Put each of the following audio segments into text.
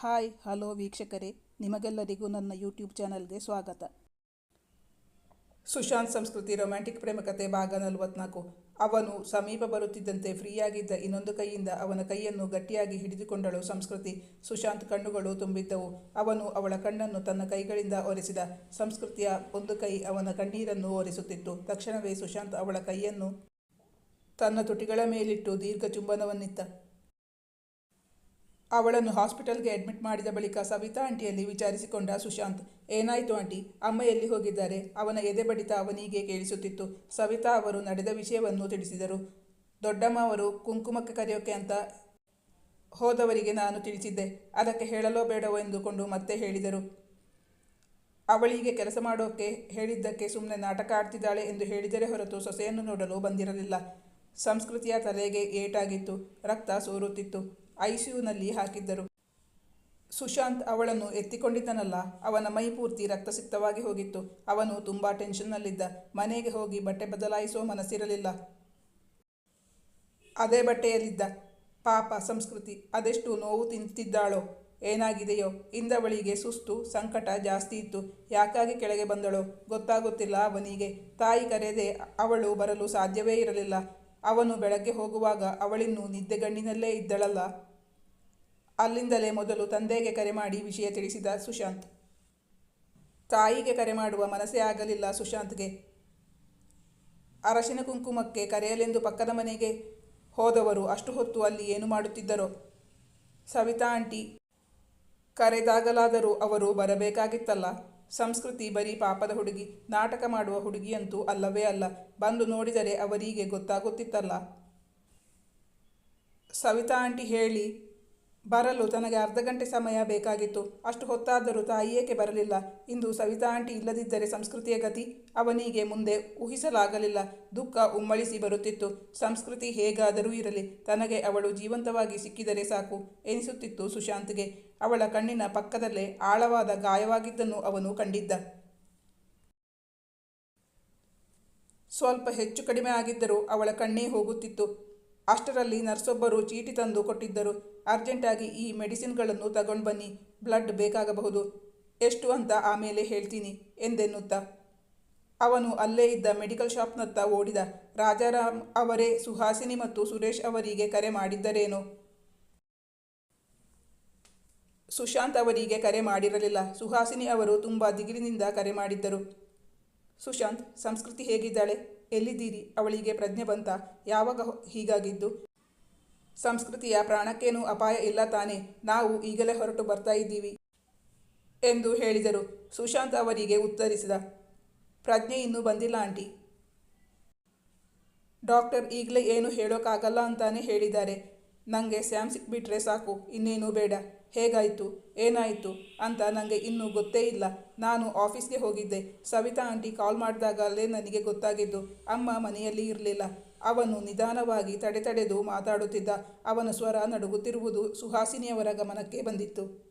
Hi, hello ವೀಕ್ಷಕರೇ. ನಿಮಗೆಲ್ಲರಿಗೂ ನನ್ನ ಯೂಟ್ಯೂಬ್ ಚಾನಲ್ಗೆ ಸ್ವಾಗತ. ಸುಶಾಂತ್ ಸಂಸ್ಕೃತಿ ರೊಮ್ಯಾಂಟಿಕ್ ಪ್ರೇಮಕತೆ ಭಾಗ ನಲವತ್ನಾಲ್ಕು. ಅವನು ಸಮೀಪ ಬರುತ್ತಿದ್ದಂತೆ ಫ್ರೀಯಾಗಿದ್ದ ಇನ್ನೊಂದು ಕೈಯಿಂದ ಅವನ ಕೈಯನ್ನು ಗಟ್ಟಿಯಾಗಿ ಹಿಡಿದುಕೊಂಡಳು ಸಂಸ್ಕೃತಿ. ಸುಶಾಂತ್ ಕಣ್ಣುಗಳು ತುಂಬಿದ್ದವು. ಅವನು ಅವಳ ಕಣ್ಣನ್ನು ತನ್ನ ಕೈಗಳಿಂದ ಒರೆಸಿದ. ಸಂಸ್ಕೃತಿಯ ಒಂದು ಕೈ ಅವನ ಕಣ್ಣೀರನ್ನು ಒರೆಸುತ್ತಿತ್ತು. ತಕ್ಷಣವೇ ಸುಶಾಂತ್ ಅವಳ ಕೈಯನ್ನು ತನ್ನ ತುಟಿಗಳ ಮೇಲಿಟ್ಟು ದೀರ್ಘ ಚುಂಬನವನ್ನಿತ್ತ ಅವಳನ್ನು ಹಾಸ್ಪಿಟಲ್ಗೆ ಅಡ್ಮಿಟ್ ಮಾಡಿದ ಬಳಿಕ ಸವಿತಾ ಆಂಟಿಯಲ್ಲಿ ವಿಚಾರಿಸಿಕೊಂಡ ಸುಶಾಂತ್, ಏನಾಯಿತು ಆಂಟಿ? ಅಮ್ಮ ಎಲ್ಲಿ ಹೋಗಿದ್ದಾರೆ? ಅವನ ಎದೆ ಬಡಿತ ಅವನಿಗೆ ಕೇಳಿಸುತ್ತಿತ್ತು. ಸವಿತಾ ಅವರು ನಡೆದ ವಿಷಯವನ್ನು ತಿಳಿಸಿದರು. ದೊಡ್ಡಮ್ಮ ಅವರು ಕುಂಕುಮಕ್ಕೆ ಕರೆಯೋಕೆ ಅಂತ ಹೋದವರಿಗೆ ನಾನು ತಿಳಿಸಿದ್ದೆ. ಅದಕ್ಕೆ ಹೇಳಲೋ ಬೇಡವೋ ಎಂದುಕೊಂಡು ಮತ್ತೆ ಹೇಳಿದರು. ಅವಳಿಗೆ ಕೆಲಸ ಮಾಡೋಕೆ ಹೇಳಿದ್ದಕ್ಕೆ ಸುಮ್ಮನೆ ನಾಟಕ ಆಡ್ತಿದ್ದಾಳೆ ಎಂದು ಹೇಳಿದರೆ ಹೊರತು ಸೊಸೆಯನ್ನು ನೋಡಲು ಬಂದಿರಲಿಲ್ಲ. ಸಂಸ್ಕೃತಿಯ ತಲೆಗೆ ಏಟಾಗಿತ್ತು. ರಕ್ತ ಸೋರುತ್ತಿತ್ತು. ಐಸಿಯುನಲ್ಲಿ ಹಾಕಿದ್ದರು. ಸುಶಾಂತ್ ಅವಳನ್ನು ಎತ್ತಿಕೊಂಡಿದ್ದನಲ್ಲ, ಅವನ ಮೈ ಪೂರ್ತಿ ರಕ್ತಸಿಕ್ತವಾಗಿ ಹೋಗಿತ್ತು. ಅವನು ತುಂಬ ಟೆನ್ಷನ್ನಲ್ಲಿದ್ದ. ಮನೆಗೆ ಹೋಗಿ ಬಟ್ಟೆ ಬದಲಾಯಿಸುವ ಮನಸ್ಸಿರಲಿಲ್ಲ. ಅದೇ ಬಟ್ಟೆಯಲ್ಲಿದ್ದ. ಪಾಪ ಸಂಸ್ಕೃತಿ, ಅದೆಷ್ಟು ನೋವು ತಿಂತಿದ್ದಾಳೋ, ಏನಾಗಿದೆಯೋ. ಇಂದವಳಿಗೆ ಸುಸ್ತು, ಸಂಕಟ ಜಾಸ್ತಿ ಇತ್ತು. ಯಾಕಾಗಿ ಕೆಳಗೆ ಬಂದಳೋ, ಗೊತ್ತಾಗುತ್ತಿಲ್ಲ ಅವನಿಗೆ. ತಾಯಿ ಕರೆದೆ ಅವಳು ಬರಲು ಸಾಧ್ಯವೇ ಇರಲಿಲ್ಲ. ಅವನು ಬೆಳಗ್ಗೆ ಹೋಗುವಾಗ ಅವಳಿನ್ನೂ ನಿದ್ದೆಗಣ್ಣಿನಲ್ಲೇ ಇದ್ದಳಲ್ಲ. ಅಲ್ಲಿಂದಲೇ ಮೊದಲು ತಂದೆಗೆ ಕರೆ ಮಾಡಿ ವಿಷಯ ತಿಳಿಸಿದ ಸುಶಾಂತ್. ತಾಯಿಗೆ ಕರೆ ಮಾಡುವ ಮನಸ್ಸೇ ಆಗಲಿಲ್ಲ ಸುಶಾಂತ್ಗೆ. ಅರಶಿನ ಕುಂಕುಮಕ್ಕೆ ಕರೆಯಲೆಂದು ಪಕ್ಕದ ಮನೆಗೆ ಹೋದವರು ಅಷ್ಟು ಹೊತ್ತು ಅಲ್ಲಿ ಏನು ಮಾಡುತ್ತಿದ್ದರೋ? ಸವಿತಾ ಆಂಟಿ, ಕರೆದಾಗಲಾದರೂ ಅವರು ಬರಬೇಕಾಗಿತ್ತಲ್ಲ? ಸಂಸ್ಕೃತಿ ಬರೀ ಪಾಪದ ಹುಡುಗಿ, ನಾಟಕ ಮಾಡುವ ಹುಡುಗಿಯಂತೂ ಅಲ್ಲವೇ ಅಲ್ಲ, ಬಂದು ನೋಡಿದರೆ ಅವರಿಗೆ ಗೊತ್ತಾಗುತ್ತಿತ್ತಲ್ಲ? ಸವಿತಾ ಆಂಟಿ ಹೇಳಿ ಬರಲು ತನಗೆ ಅರ್ಧ ಗಂಟೆ ಸಮಯ ಬೇಕಾಗಿತ್ತು. ಅಷ್ಟು ಹೊತ್ತಾದರೂ ತಾಯಿಯೇಕೆ ಬರಲಿಲ್ಲ? ಇಂದು ಸವಿತಾ ಆಂಟಿ ಇಲ್ಲದಿದ್ದರೆ ಸಂಸ್ಕೃತಿಯ ಗತಿ ಅವನಿಗೆ ಮುಂದೆ ಊಹಿಸಲಾಗಲಿಲ್ಲ. ದುಃಖ ಉಮ್ಮಳಿಸಿ ಬರುತ್ತಿತ್ತು. ಸಂಸ್ಕೃತಿ ಹೇಗಾದರೂ ಇರಲಿ, ತನಗೆ ಅವಳು ಜೀವಂತವಾಗಿ ಸಿಕ್ಕಿದರೆ ಸಾಕು ಎನಿಸುತ್ತಿತ್ತು ಸುಶಾಂತ್ಗೆ. ಅವಳ ಕಣ್ಣಿನ ಪಕ್ಕದಲ್ಲೇ ಆಳವಾದ ಗಾಯವಾಗಿದ್ದನ್ನು ಅವನು ಕಂಡಿದ್ದ. ಸ್ವಲ್ಪ ಹೆಚ್ಚು ಕಡಿಮೆ ಆಗಿದ್ದರೂ ಅವಳ ಕಣ್ಣೇ ಹೋಗುತ್ತಿತ್ತು. ಅಷ್ಟರಲ್ಲಿ ನರ್ಸೊಬ್ಬರು ಚೀಟಿ ತಂದು ಕೊಟ್ಟಿದ್ದರು. ಅರ್ಜೆಂಟಾಗಿ ಈ ಮೆಡಿಸಿನ್ಗಳನ್ನು ತಗೊಂಡು ಬನ್ನಿ ಬ್ಲಡ್ ಬೇಕಾಗಬಹುದು. ಎಷ್ಟು ಅಂತ ಆಮೇಲೆ ಹೇಳ್ತೀನಿ ಎಂದೆನ್ನುತ್ತಾ. ಅವನು ಅಲ್ಲೇ ಇದ್ದ ಮೆಡಿಕಲ್ ಶಾಪ್ನತ್ತ ಓಡಿದ. ರಾಜಾರಾಮ್ ಅವರೇ ಸುಹಾಸಿನಿ ಮತ್ತು ಸುರೇಶ್ ಅವರಿಗೆ ಕರೆ ಮಾಡಿದ್ದರೇನು? ಸುಶಾಂತ್ ಅವರಿಗೆ ಕರೆ ಮಾಡಿರಲಿಲ್ಲ. ಸುಹಾಸಿನಿ ಅವರು ತುಂಬ ದಿಗಿಲಿನಿಂದ ಕರೆ ಮಾಡಿದ್ದರು. ಸುಶಾಂತ್, ಸಂಸ್ಕೃತಿ ಹೇಗಿದ್ದಾಳೆ? ಎಲ್ಲಿದ್ದೀರಿ? ಅವಳಿಗೆ ಪ್ರಜ್ಞೆ ಬಂತ. ಯಾವಾಗ ಹೀಗಾಗಿದ್ದು? ಸಂಸ್ಕೃತಿಯ ಪ್ರಾಣಕ್ಕೇನೂ ಅಪಾಯ ಇಲ್ಲ ತಾನೆ. ನಾವು ಈಗಲೇ ಹೊರಟು ಬರ್ತಾ ಇದ್ದೀವಿ ಎಂದು ಹೇಳಿದರು. ಸುಶಾಂತ್ ಅವರಿಗೆ ಉತ್ತರಿಸಿದ, ಪ್ರಜ್ಞೆ ಇನ್ನೂ ಬಂದಿಲ್ಲ ಆಂಟಿ. ಡಾಕ್ಟರ್ ಈಗಲೇ ಏನು ಹೇಳೋಕ್ಕಾಗಲ್ಲ ಅಂತಾನೆ ಹೇಳಿದ್ದಾರೆ. ನನಗೆ ಸ್ಯಾಮ್ ಸಿಕ್ಬಿಟ್ರೆ ಸಾಕು, ಇನ್ನೇನು ಬೇಡ. ಹೇಗಾಯಿತು? ಏನಾಯಿತು? ಅಂತ ನನಗೆ ಇನ್ನೂ ಗೊತ್ತೇ ಇಲ್ಲ. ನಾನು ಆಫೀಸ್ಗೆ ಹೋಗಿದ್ದೆ. ಸವಿತಾ ಆಂಟಿ ಕಾಲ್ ಮಾಡಿದಾಗಲೇ ನನಗೆ ಗೊತ್ತಾಗಿದ್ದು, ಅಮ್ಮ ಮನೆಯಲ್ಲಿ ಇರಲಿಲ್ಲ. ಅವನು ನಿಧಾನವಾಗಿ ತಡೆ ತಡೆದು ಮಾತಾಡುತ್ತಿದ್ದ. ಅವನ ಸ್ವರ ನಡುಗುತ್ತಿರುವುದು ಸುಹಾಸಿನಿಯವರ ಗಮನಕ್ಕೆ ಬಂದಿತ್ತು.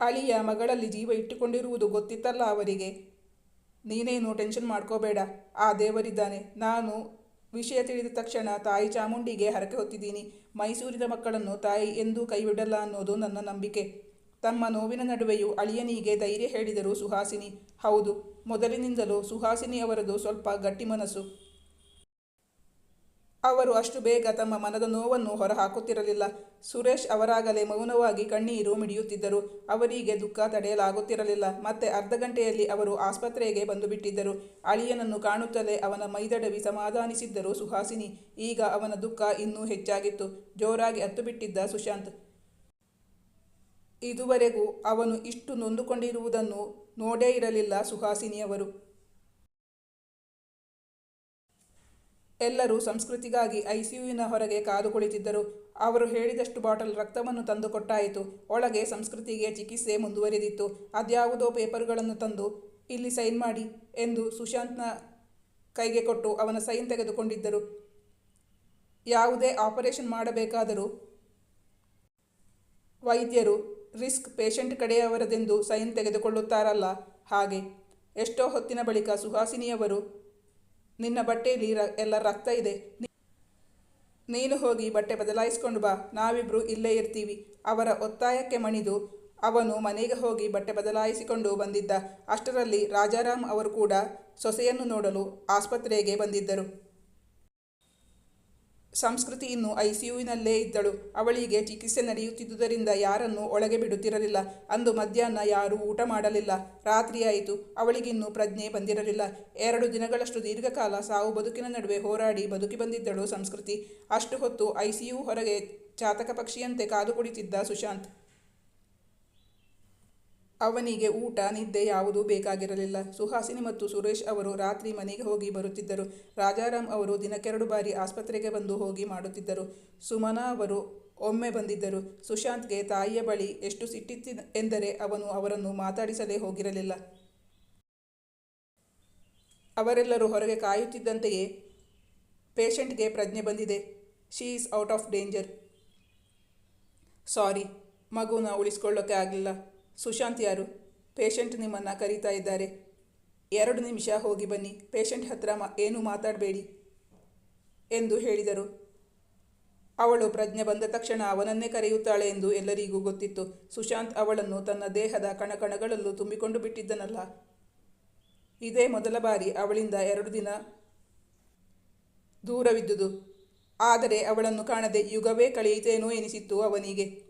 ಅಳಿಯ ಮಗಳಲ್ಲಿ ಜೀವ ಇಟ್ಟುಕೊಂಡಿರುವುದು ಗೊತ್ತಿತ್ತಲ್ಲ ಅವರಿಗೆ. ನೀನೇನು ಟೆನ್ಷನ್ ಮಾಡ್ಕೋಬೇಡ. ಆ ದೇವರಿದ್ದಾನೆ. ನಾನು ವಿಷಯ ತಿಳಿದ ತಕ್ಷಣ ತಾಯಿ ಚಾಮುಂಡಿಗೆ ಹರಕೆ ಹೊತ್ತಿದ್ದೀನಿ. ಮೈಸೂರಿನ ಮಕ್ಕಳನ್ನು ತಾಯಿ ಎಂದೂ ಕೈಬಿಡಲ್ಲ ಅನ್ನೋದು ನನ್ನ ನಂಬಿಕೆ. ತಮ್ಮ ನೋವಿನ ನಡುವೆಯೂ ಅಳಿಯನಿಗೆ ಧೈರ್ಯ ಹೇಳಿದರು ಸುಹಾಸಿನಿ. ಹೌದು, ಮೊದಲಿನಿಂದಲೂ ಸುಹಾಸಿನಿ ಅವರದು ಸ್ವಲ್ಪ ಗಟ್ಟಿ ಮನಸ್ಸು ಅವರು ಅಷ್ಟು ಬೇಗ ತಮ್ಮ ಮನದ ನೋವನ್ನು ಹೊರಹಾಕುತ್ತಿರಲಿಲ್ಲ. ಸುರೇಶ್ ಅವರಾಗಲೇ ಮೌನವಾಗಿ ಕಣ್ಣೀರು ಮಿಡಿಯುತ್ತಿದ್ದರು. ಅವರಿಗೆ ದುಃಖ ತಡೆಯಲಾಗುತ್ತಿರಲಿಲ್ಲ. ಮತ್ತೆ ಅರ್ಧ ಗಂಟೆಯಲ್ಲಿ ಅವರು ಆಸ್ಪತ್ರೆಗೆ ಬಂದು ಬಿಟ್ಟಿದ್ದರು ಅಳಿಯನನ್ನು ಕಾಣುತ್ತಲೇ ಅವನ ಮೈದಡವಿ ಸಮಾಧಾನಿಸಿದ್ದರು ಸುಹಾಸಿನಿ. ಈಗ ಅವನ ದುಃಖ ಇನ್ನೂ ಹೆಚ್ಚಾಗಿತ್ತು. ಜೋರಾಗಿ ಹತ್ತು ಬಿಟ್ಟಿದ್ದ ಸುಶಾಂತ್. ಇದುವರೆಗೂ ಅವನು ಇಷ್ಟು ನೊಂದುಕೊಂಡಿರುವುದನ್ನು ನೋಡೇ ಇರಲಿಲ್ಲ ಸುಹಾಸಿನಿಯವರು. ಎಲ್ಲರೂ ಸಂಸ್ಕೃತಿಗಾಗಿ ಐಸಿಯುವಿನ ಹೊರಗೆ ಕಾದು ಕುಳಿತಿದ್ದರು ಅವರು ಹೇಳಿದಷ್ಟು ಬಾಟಲ್ ರಕ್ತವನ್ನು ತಂದು ಕೊಟ್ಟಾಯಿತು ಒಳಗೆ ಸಂಸ್ಕೃತಿಗೆ ಚಿಕಿತ್ಸೆ ಮುಂದುವರೆದಿತ್ತು. ಅದ್ಯಾವುದೋ ಪೇಪರ್ಗಳನ್ನು ತಂದು ಇಲ್ಲಿ ಸೈನ್ ಮಾಡಿ ಎಂದು ಸುಶಾಂತ್ನ ಕೈಗೆ ಕೊಟ್ಟು ಅವನ ಸೈನ್ ತೆಗೆದುಕೊಂಡಿದ್ದರು. ಯಾವುದೇ ಆಪರೇಷನ್ ಮಾಡಬೇಕಾದರೂ ವೈದ್ಯರು ರಿಸ್ಕ್ ಪೇಷಂಟ್ ಕಡೆಯವರದೆಂದು ಸೈನ್ ತೆಗೆದುಕೊಳ್ಳುತ್ತಾರಲ್ಲ ಹಾಗೆ. ಎಷ್ಟೋ ಹೊತ್ತಿನ ಬಳಿಕ ಸುಹಾಸಿನಿಯವರು ನಿನ್ನ ಬಟ್ಟೆಯಲ್ಲಿ ರ, ಎಲ್ಲ ರಕ್ತ ಇದೆ. ನೀನು ಹೋಗಿ ಬಟ್ಟೆ ಬದಲಾಯಿಸ್ಕೊಂಡು ಬಾ. ನಾವಿಬ್ರು ಇಲ್ಲೇ ಇರ್ತೀವಿ. ಅವರ ಒತ್ತಾಯಕ್ಕೆ ಮಣಿದು ಅವನು ಮನೆಗೆ ಹೋಗಿ ಬಟ್ಟೆ ಬದಲಾಯಿಸಿಕೊಂಡು ಬಂದಿದ್ದ. ಅಷ್ಟರಲ್ಲಿ ರಾಜಾರಾಮ್ ಅವರು ಕೂಡ ಸೊಸೆಯನ್ನು ನೋಡಲು ಆಸ್ಪತ್ರೆಗೆ ಬಂದಿದ್ದರು. ಸಂಸ್ಕೃತಿ ಇನ್ನು ಐಸಿಯುವಿನಲ್ಲೇ ಇದ್ದಳು. ಅವಳಿಗೆ ಚಿಕಿತ್ಸೆ ನಡೆಯುತ್ತಿದ್ದುದರಿಂದ ಯಾರನ್ನು ಒಳಗೆ ಬಿಡುತ್ತಿರಲಿಲ್ಲ. ಅಂದು ಮಧ್ಯಾಹ್ನ ಯಾರೂ ಊಟ ಮಾಡಲಿಲ್ಲ. ರಾತ್ರಿಯಾಯಿತು. ಅವಳಿಗಿನ್ನೂ ಪ್ರಜ್ಞೆ ಬಂದಿರಲಿಲ್ಲ. ಎರಡು ದಿನಗಳಷ್ಟು ದೀರ್ಘಕಾಲ ಸಾವು ಬದುಕಿನ ನಡುವೆ ಹೋರಾಡಿ ಬದುಕಿ ಬಂದಿದ್ದಳು ಸಂಸ್ಕೃತಿ. ಅಷ್ಟು ಹೊತ್ತು ಐಸಿಯು ಹೊರಗೆ ಚಾತಕ ಪಕ್ಷಿಯಂತೆ ಕಾದು ಕುಳಿತಿದ್ದ ಸುಶಾಂತ್. ಅವನಿಗೆ ಊಟ, ನಿದ್ದೆ ಯಾವುದೂ ಬೇಕಾಗಿರಲಿಲ್ಲ. ಸುಹಾಸಿನಿ ಮತ್ತು ಸುರೇಶ್ ಅವರು ರಾತ್ರಿ ಮನೆಗೆ ಹೋಗಿ ಬರುತ್ತಿದ್ದರು. ರಾಜಾರಾಮ್ ಅವರು ದಿನಕ್ಕೆರಡು ಬಾರಿ ಆಸ್ಪತ್ರೆಗೆ ಬಂದು ಹೋಗಿ ಮಾಡುತ್ತಿದ್ದರು. ಸುಮನಾ ಅವರು ಒಮ್ಮೆ ಬಂದಿದ್ದರು. ಸುಶಾಂತ್ಗೆ ತಾಯಿಯ ಬಳಿ ಎಷ್ಟು ಸಿಟ್ಟಿತ್ತಿ ಎಂದರೆ ಅವನು ಅವರನ್ನು ಮಾತಾಡಿಸದೇ ಹೋಗಿರಲಿಲ್ಲ. ಅವರೆಲ್ಲರೂ ಹೊರಗೆ ಕಾಯುತ್ತಿದ್ದಂತೆಯೇ ಪೇಷಂಟ್ಗೆ ಪ್ರಜ್ಞೆ ಬಂದಿದೆ. She is out of danger. Sorry, ಮಗುನ ಉಳಿಸ್ಕೊಳ್ಳೋಕೆ ಆಗಲಿಲ್ಲ ಸುಶಾಂತ್ ಯಾರು? ಪೇಷಂಟ್ ನಿಮ್ಮನ್ನು ಕರೀತಾ ಇದ್ದಾರೆ. ಎರಡು ನಿಮಿಷ ಹೋಗಿ ಬನ್ನಿ. ಪೇಷಂಟ್ ಹತ್ರ ಮಾ ಏನು ಮಾತಾಡಬೇಡಿ ಎಂದು ಹೇಳಿದರು. ಅವಳು ಪ್ರಜ್ಞೆ ಬಂದ ತಕ್ಷಣ ಅವನನ್ನೇ ಕರೆಯುತ್ತಾಳೆ ಎಂದು ಎಲ್ಲರಿಗೂ ಗೊತ್ತಿತ್ತು. ಸುಶಾಂತ್ ಅವಳನ್ನು ತನ್ನ ದೇಹದ ಕಣಕಣಗಳಲ್ಲೂ ತುಂಬಿಕೊಂಡು ಬಿಟ್ಟಿದ್ದನಲ್ಲ. ಇದೇ ಮೊದಲ ಬಾರಿ ಅವಳಿಂದ ಎರಡು ದಿನ ದೂರವಿದ್ದುದು. ಆದರೆ ಅವಳನ್ನು ಕಾಣದೆ ಯುಗವೇ ಕಳೆಯಿತೇನೋ ಎನಿಸಿತ್ತು ಅವನಿಗೆ.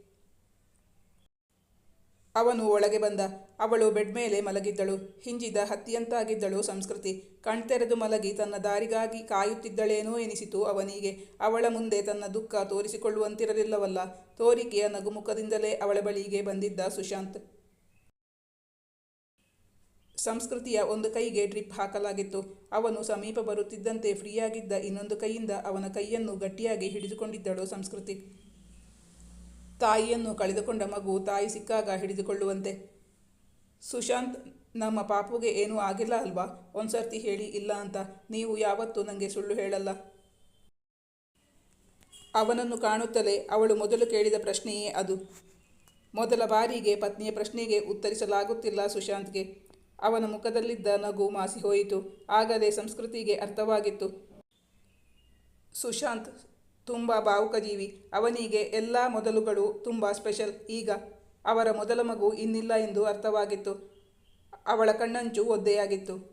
ಅವನು ಒಳಗೆ ಬಂದ. ಅವಳು ಬೆಡ್ ಮೇಲೆ ಮಲಗಿದ್ದಳು. ಹಿಂಜಿದ ಹತ್ತಿಯಂತಾಗಿದ್ದಳು ಸಂಸ್ಕೃತಿ. ಕಣ್ತೆರೆದು ಮಲಗಿ ತನ್ನ ದಾರಿಗಾಗಿ ಕಾಯುತ್ತಿದ್ದಳೇನೋ ಎನಿಸಿತು ಅವನಿಗೆ. ಅವಳ ಮುಂದೆ ತನ್ನ ದುಃಖ ತೋರಿಸಿಕೊಳ್ಳುವಂತಿರಲಿಲ್ಲವಲ್ಲ. ತೋರಿಕೆಯ ನಗುಮುಖದಿಂದಲೇ ಅವಳ ಬಳಿಗೆ ಬಂದಿದ್ದ ಸುಶಾಂತ್. ಸಂಸ್ಕೃತಿಯ ಒಂದು ಕೈಗೆ ಡ್ರಿಪ್ ಹಾಕಲಾಗಿತ್ತು. ಅವನು ಸಮೀಪ ಬರುತ್ತಿದ್ದಂತೆ ಫ್ರೀಯಾಗಿದ್ದ ಇನ್ನೊಂದು ಕೈಯಿಂದ ಅವನ ಕೈಯನ್ನು ಗಟ್ಟಿಯಾಗಿ ಹಿಡಿದುಕೊಂಡಿದ್ದಳು ಸಂಸ್ಕೃತಿ. ತಾಯಿಯನ್ನು ಕಳೆದುಕೊಂಡ ಮಗು ತಾಯಿ ಸಿಕ್ಕಾಗ ಹಿಡಿದುಕೊಳ್ಳುವಂತೆ. ಸುಶಾಂತ್, ನಮ್ಮ ಪಾಪುಗೆ ಏನೂ ಆಗಿಲ್ಲ ಅಲ್ವಾ? ಒಂದ್ಸರ್ತಿ ಹೇಳಿ, ಇಲ್ಲ ಅಂತ. ನೀವು ಯಾವತ್ತೂ ನನಗೆ ಸುಳ್ಳು ಹೇಳಲ್ಲ. ಅವನನ್ನು ಕಾಣುತ್ತಲೇ ಅವಳು ಮೊದಲು ಕೇಳಿದ ಪ್ರಶ್ನೆಯೇ ಅದು. ಮೊದಲ ಬಾರಿಗೆ ಪತ್ನಿಯ ಪ್ರಶ್ನೆಗೆ ಉತ್ತರಿಸಲಾಗುತ್ತಿಲ್ಲ ಸುಶಾಂತ್ಗೆ. ಅವನ ಮುಖದಲ್ಲಿದ್ದ ನಗು ಮಾಸಿ ಹೋಯಿತು ಆಗಲೇ ಸಂಸ್ಕೃತಿಗೆ ಅರ್ಥವಾಗಿತ್ತು. ಸುಶಾಂತ್ ತುಂಬ ಭಾವುಕ ಜೀವಿ ಅವನಿಗೆ ಎಲ್ಲ ಮೊದಲುಗಳು ತುಂಬ ಸ್ಪೆಷಲ್ ಈಗ ಅವರ ಮೊದಲ ಮಗು ಇನ್ನಿಲ್ಲ ಎಂದು ಅರ್ಥವಾಗಿತ್ತು. ಅವಳ ಕಣ್ಣಂಚು ಒದ್ದೆಯಾಗಿತ್ತು.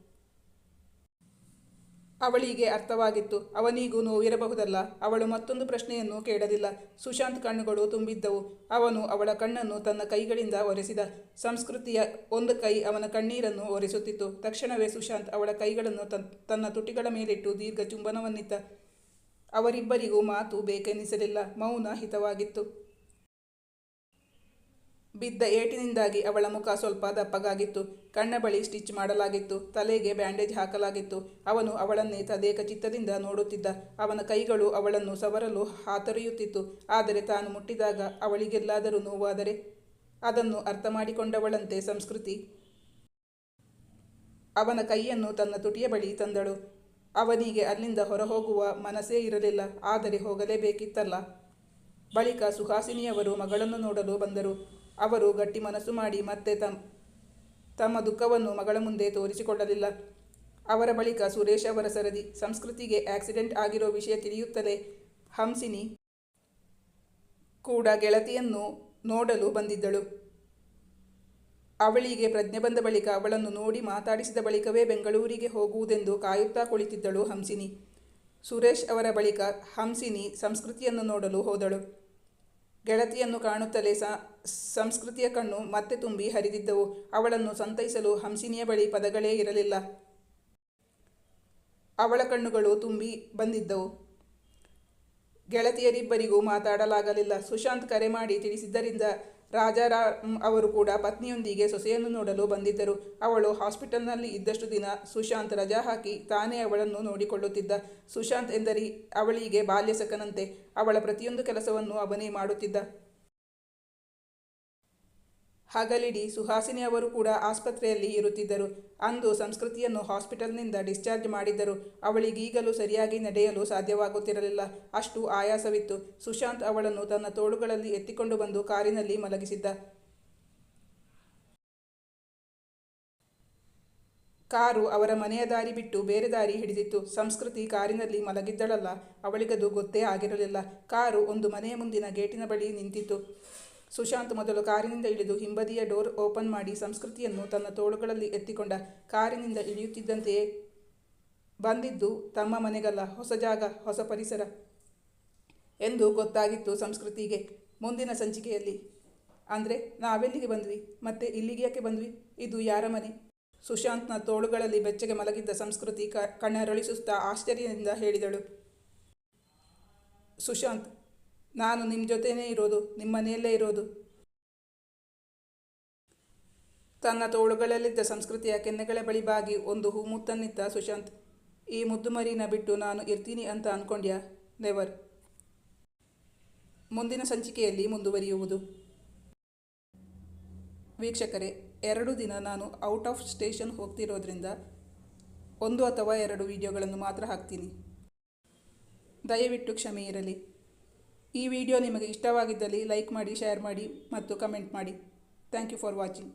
ಅವಳಿಗೆ ಅರ್ಥವಾಗಿತ್ತು. ಅವನಿಗೂ ನೋವಿರಬಹುದಲ್ಲ ಅವಳು ಮತ್ತೊಂದು ಪ್ರಶ್ನೆಯನ್ನು ಕೇಳಲಿಲ್ಲ. ಸುಶಾಂತ್ ಕಣ್ಣುಗಳು ತುಂಬಿದ್ದವು. ಅವನು ಅವಳ ಕಣ್ಣನ್ನು ತನ್ನ ಕೈಗಳಿಂದ ಒರೆಸಿದ. ಸಂಸ್ಕೃತಿಯ ಒಂದು ಕೈ ಅವನ ಕಣ್ಣೀರನ್ನು ಒರೆಸುತ್ತಿತ್ತು. ತಕ್ಷಣವೇ ಸುಶಾಂತ್ ಅವಳ ಕೈಗಳನ್ನು ತನ್ನ ತುಟಿಗಳ ಮೇಲಿಟ್ಟು ದೀರ್ಘ ಚುಂಬನವನ್ನಿತ್ತ ಅವರಿಬ್ಬರಿಗೂ ಮಾತು ಬೇಕೆನಿಸಲಿಲ್ಲ. ಮೌನ ಹಿತವಾಗಿತ್ತು. ಬಿದ್ದ ಏಟಿನಿಂದಾಗಿ ಅವಳ ಮುಖ ಸ್ವಲ್ಪ ದಪ್ಪಗಾಗಿತ್ತು. ಕಣ್ಣ ಬಳಿ ಸ್ಟಿಚ್ ಮಾಡಲಾಗಿತ್ತು. ತಲೆಗೆ ಬ್ಯಾಂಡೇಜ್ ಹಾಕಲಾಗಿತ್ತು. ಅವನು ಅವಳನ್ನೇ ತದೇಕ ಚಿತ್ತದಿಂದ ನೋಡುತ್ತಿದ್ದ. ಅವನ ಕೈಗಳು ಅವಳನ್ನು ಸವರಲು ಹಾತೊರೆಯುತ್ತಿತ್ತು. ಆದರೆ ತಾನು ಮುಟ್ಟಿದಾಗ ಅವಳಿಗೆಲ್ಲಾದರೂ ನೋವಾದರೆ? ಅದನ್ನು ಅರ್ಥ ಮಾಡಿಕೊಂಡವಳಂತೆ ಸಂಸ್ಕೃತಿ. ಅವನ ಕೈಯನ್ನು ತನ್ನ ತುಟಿಯ ಬಳಿ ತಂದಳು. ಅವನಿಗೆ ಅಲ್ಲಿಂದ ಹೊರಹೋಗುವ ಮನಸ್ಸೇ ಇರಲಿಲ್ಲ, ಆದರೆ ಹೋಗಲೇಬೇಕಿತ್ತಲ್ಲ. ಬಳಿಕ ಸುಹಾಸಿನಿಯವರು ಮಗಳನ್ನು ನೋಡಲು ಬಂದರು. ಅವರು ಗಟ್ಟಿ ಮನಸ್ಸು ಮಾಡಿ ಮತ್ತೆ ತಮ್ಮ ತಮ್ಮ ದುಃಖವನ್ನು ಮಗಳ ಮುಂದೆ ತೋರಿಸಿಕೊಳ್ಳಲಿಲ್ಲ. ಅವರ ಬಳಿಕ ಸುರೇಶ್ ಅವರ ಸರದಿ, ಸಂಸ್ಕೃತಿಗೆ ಆಕ್ಸಿಡೆಂಟ್ ಆಗಿರೋ ವಿಷಯ ತಿಳಿಯುತ್ತಲೇ ಹಂಸಿನಿ ಕೂಡ ಗೆಳತಿಯನ್ನು ನೋಡಲು ಬಂದಿದ್ದಳು. ಅವಳಿಗೆ ಪ್ರಜ್ಞೆ ಬಂದ ಬಳಿಕ ಅವಳನ್ನು ನೋಡಿ ಮಾತಾಡಿಸಿದ ಬಳಿಕವೇ ಬೆಂಗಳೂರಿಗೆ ಹೋಗುವುದೆಂದು ಕಾಯುತ್ತಾ ಕುಳಿತಿದ್ದಳು ಹಂಸಿನಿ. ಸುರೇಶ್ ಅವರ ಬಳಿಕ ಹಂಸಿನಿ ಸಂಸ್ಕೃತಿಯನ್ನು ನೋಡಲು ಹೋದಳು. ಗೆಳತಿಯನ್ನು ಕಾಣುತ್ತಲೇ ಸಂಸ್ಕೃತಿಯ ಕಣ್ಣು ಮತ್ತೆ ತುಂಬಿ ಹರಿದಿದ್ದವು. ಅವಳನ್ನು ಸಂತೈಸಲು ಹಂಸಿನಿಯ ಬಳಿ ಪದಗಳೇ ಇರಲಿಲ್ಲ. ಅವಳ ಕಣ್ಣುಗಳು ತುಂಬಿ ಬಂದಿದ್ದವು. ಗೆಳತಿಯರಿಬ್ಬರಿಗೂ ಮಾತಾಡಲಾಗಲಿಲ್ಲ. ಸುಶಾಂತ್ ಕರೆ ಮಾಡಿ ತಿಳಿಸಿದ್ದರಿಂದ ರಾಜಾರಾಮ್ ಅವರು ಕೂಡ ಪತ್ನಿಯೊಂದಿಗೆ ಸೊಸೆಯನ್ನು ನೋಡಲು ಬಂದಿದ್ದರು. ಅವಳು ಹಾಸ್ಪಿಟಲ್ನಲ್ಲಿ ಇದ್ದಷ್ಟು ದಿನ ಸುಶಾಂತ್ ರಜಾ ಹಾಕಿ ತಾನೇ ಅವಳನ್ನು ನೋಡಿಕೊಳ್ಳುತ್ತಿದ್ದ. ಸುಶಾಂತ್ ಎಂದರೆ ಅವಳಿಗೆ ಬಾಲ್ಯ ಸಖನಂತೆ ಅವಳ ಪ್ರತಿಯೊಂದು ಕೆಲಸವನ್ನು ಅವನೇ ಮಾಡುತ್ತಿದ್ದ. ಹಗಲಿಡಿ ಸುಹಾಸಿನಿ ಅವರು ಕೂಡ ಆಸ್ಪತ್ರೆಯಲ್ಲಿ ಇರುತ್ತಿದ್ದರು. ಅಂದು ಸಂಸ್ಕೃತಿಯನ್ನು ಹಾಸ್ಪಿಟಲ್ನಿಂದ ಡಿಸ್ಚಾರ್ಜ್ ಮಾಡಿದ್ದರು. ಅವಳಿಗೀಗಲೂ ಸರಿಯಾಗಿ ನಡೆಯಲು ಸಾಧ್ಯವಾಗುತ್ತಿರಲಿಲ್ಲ. ಅಷ್ಟು ಆಯಾಸವಿತ್ತು. ಸುಶಾಂತ್ ಅವಳನ್ನು ತನ್ನ ತೋಳುಗಳಲ್ಲಿ ಎತ್ತಿಕೊಂಡು ಬಂದು ಕಾರಿನಲ್ಲಿ ಮಲಗಿಸಿದ್ದ. ಕಾರು ಅವರ ಮನೆಯ ದಾರಿ ಬಿಟ್ಟು ಬೇರೆ ದಾರಿ ಹಿಡಿದಿತ್ತು. ಸಂಸ್ಕೃತಿ ಕಾರಿನಲ್ಲಿ ಮಲಗಿದ್ದಳಲ್ಲ. ಅವಳಿಗದು ಗೊತ್ತೇ ಆಗಿರಲಿಲ್ಲ. ಕಾರು ಒಂದು ಮನೆಯ ಮುಂದಿನ ಗೇಟಿನ ಬಳಿ ನಿಂತಿತ್ತು. ಸುಶಾಂತ್ ಮೊದಲು ಕಾರಿನಿಂದ ಇಳಿದು ಹಿಂಬದಿಯ ಡೋರ್ ಓಪನ್ ಮಾಡಿ ಸಂಸ್ಕೃತಿಯನ್ನು ತನ್ನ ತೋಳುಗಳಲ್ಲಿ ಎತ್ತಿಕೊಂಡ ಕಾರಿನಿಂದ ಇಳಿಯುತ್ತಿದ್ದಂತೆಯೇ ಬಂದಿದ್ದು, ತಮ್ಮ ಮನೆಗಲ್ಲ, ಹೊಸ ಜಾಗ, ಹೊಸ ಪರಿಸರ ಎಂದು ಗೊತ್ತಾಗಿತ್ತು ಸಂಸ್ಕೃತಿಗೆ ಮುಂದಿನ ಸಂಚಿಕೆಯಲ್ಲಿ. ಅಂದರೆ, ನಾವೆಲ್ಲಿಗೆ ಬಂದ್ವಿ? ಮತ್ತೆ ಇಲ್ಲಿಗೆ ಯಾಕೆ ಬಂದ್ವಿ? ಇದು ಯಾರ ಮನೆ? ಸುಶಾಂತ್ನ ತೋಳುಗಳಲ್ಲಿ ಬೆಚ್ಚಗೆ ಮಲಗಿದ್ದ ಸಂಸ್ಕೃತಿ ಕಣ್ಣರಳಿಸುತ್ತಾ ಆಶ್ಚರ್ಯದಿಂದ ಹೇಳಿದಳು. ಸುಶಾಂತ್ ನಾನು ನಿಮ್ಮ ಜೊತೆನೇ ಇರೋದು ನಿಮ್ಮ ಮನೆಯಲ್ಲೇ ಇರೋದು. ತನ್ನ ತೋಳುಗಳಲ್ಲಿದ್ದ ಸಂಸ್ಕೃತಿಯ ಕೆನ್ನೆಗಳ ಬಳಿ ಬಾಗಿ ಒಂದು ಹೂ ಮುತ್ತನ್ನಿತ್ತ ಸುಶಾಂತ್, ಈ ಮುದ್ದು ಮರಿನ ಬಿಟ್ಟು ನಾನು ಇರ್ತೀನಿ ಅಂತ ಅನ್ಕೊಂಡ್ಯಾ? ನೆವರ್. ಮುಂದಿನ ಸಂಚಿಕೆಯಲ್ಲಿ ಮುಂದುವರಿಯುವುದು. ವೀಕ್ಷಕರೇ, ಎರಡು ದಿನ ನಾನು ಔಟ್ ಆಫ್ ಸ್ಟೇಷನ್ ಹೋಗ್ತಿರೋದ್ರಿಂದ ಒಂದು ಅಥವಾ ಎರಡು ವಿಡಿಯೋಗಳನ್ನು ಮಾತ್ರ ಹಾಕ್ತೀನಿ. ದಯವಿಟ್ಟು ಕ್ಷಮೆ ಇರಲಿ. ಈ ವಿಡಿಯೋ ನಿಮಗೆ ಇಷ್ಟವಾಗಿದ್ದಲ್ಲಿ ಲೈಕ್ ಮಾಡಿ, ಶೇರ್ ಮಾಡಿ ಮತ್ತು ಕಮೆಂಟ್ ಮಾಡಿ. Thank you for watching